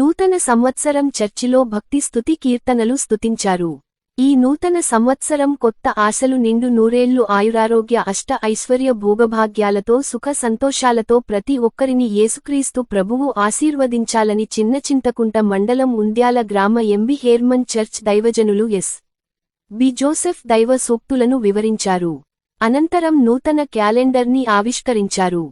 నూతన సంవత్సరం చర్చిలో భక్తి స్తుతి కీర్తనలు స్తుతించారు. ఈ నూతన సంవత్సరం కొత్త ఆశలు నిండు నూరేళ్ళు ఆయురారోగ్య అష్ట ఐశ్వర్య భోగభాగ్యాలతో సుఖ సంతోషాలతో ప్రతి ఒక్కరిని యేసుక్రీస్తు ప్రభువు ఆశీర్వదించాలని చిన్న చింతకుంట మండలం ఉంద్యాల గ్రామ ఎంబి హేర్మన్ చర్చ్ దైవజనులు ఎస్. బి. జోసెఫ్ దైవ సూక్తులను వివరించారు. అనంతరం నూతన క్యాలెండర్ని ఆవిష్కరించారు.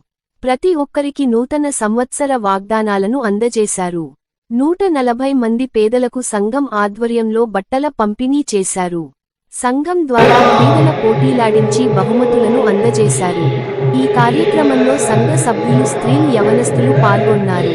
ప్రతి ఒక్కరికి నూతన సంవత్సర వాగ్దానాలను అందజేశారు. నూట నలభై మంది పేదలకు సంఘం ఆధ్వర్యంలో బట్టల పంపిణీ చేశారు. సంఘం ద్వారా క్రీడల పోటీలాడించి బహుమతులను అందజేశారు. ఈ కార్యక్రమంలో సంఘ సభ్యులు స్త్రీలు యవనస్తులు పాల్గొన్నారు.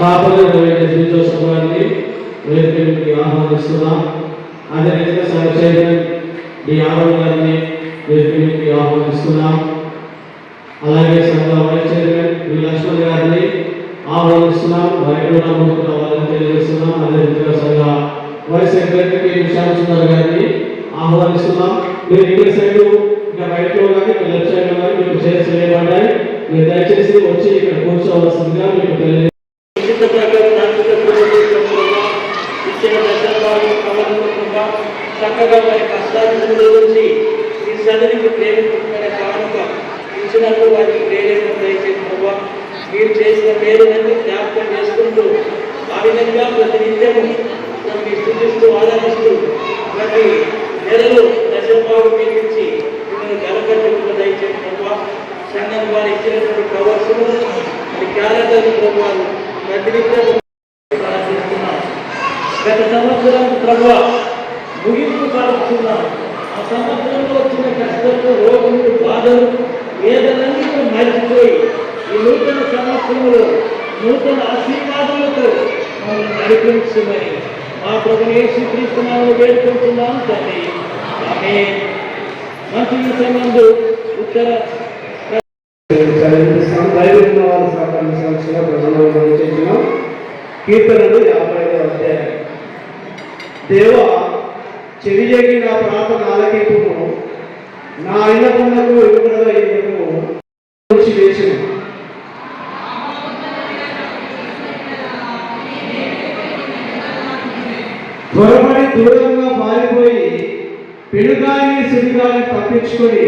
పాపలు శ్రీ జోసఫ్ వేదికకి ఆహ్వానిస్తున్నాం. అదేవిధంగా సంఘ చైర్మన్ డి వేదికకి ఆహ్వానిస్తున్నాం. అలాగే సంఘ వైస్ చైర్మన్ వి లక్ష్మణ్ గారిని ఆహ్వానిస్తున్నాం. కూడా సన్నిధికి కానుక వారికి ప్రేరేపణ దయచేసి ప్రభావ మీరు చేసిన మేలునన్నీ జ్ఞాపకం చేసుకుంటూ విధంగా ప్రతి నిత్యము మనకి స్థుతిస్తూ ఆరాధిస్తూ ప్రతి నెలలు దశభావం నుంచి మిమ్మల్ని గలకట్టుకున్న దయచేసి ప్రభావ సంఘం వారు ఇచ్చినటువంటి మరి క్యాలెండర్ ప్రభావాలు ప్రతి నిత్యము గత సంవత్సరం ప్రభావ ముగింపు పడుతున్నాం ఆ సంవత్సరంలో వచ్చిన సంవత్సరంలో నూతన ఆశీర్వాదాలతో మమ్మల్ని నడిపించమని మా ప్రభు యేసుక్రీస్తునామని వేడుకుంటున్నాం తండ్రి. ఆమె మంచి సంబంధు ఉత్తర కీర్తనలు యాభై ఐదు అధ్యాయం దేవ చెవియగి నా ప్రార్థన ఆలకింపుము నా అయినకున్నకు విడుదల అయ్యేందుకు దూరంగా పారిపోయి పెనుగాని సుడిగాని తప్పించుకొని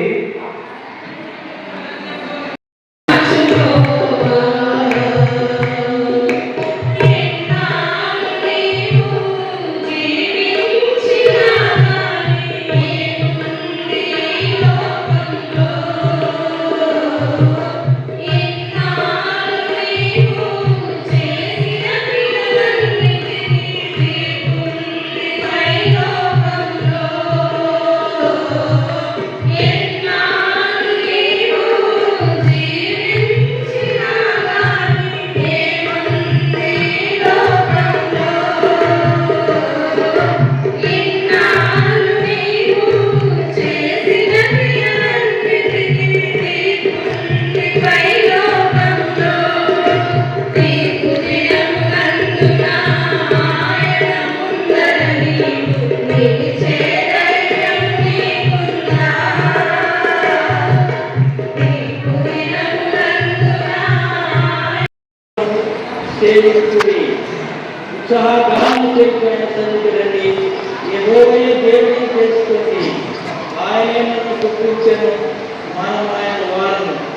సేవించుడి ఉత్సాహగానం చెప్పిన సన్నిధిని యెహోవయ దేవుడిని చేసుకోండి ఆయన గుర్తించను మనం ఆయన వారము.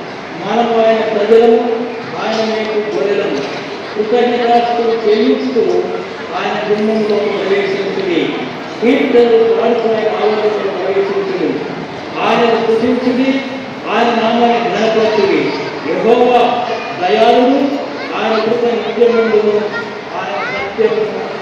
మనం ఆయన ప్రజలము. ఆయన మీకు గొర్రెలము. కృతజ్ఞతలు చెల్లిస్తూ ఆయన గుమ్మంలో ప్రవేశించింది కీర్తనలు పాడుకునే ఆలోచనలో ప్రవేశించింది ఆయన సృష్టించింది ఆయన నామాన్ని ఘనపరచుడి యెహోవా దయాళుడు. ఆయన కృత నిత్యముడు ఆయన సత్యముడు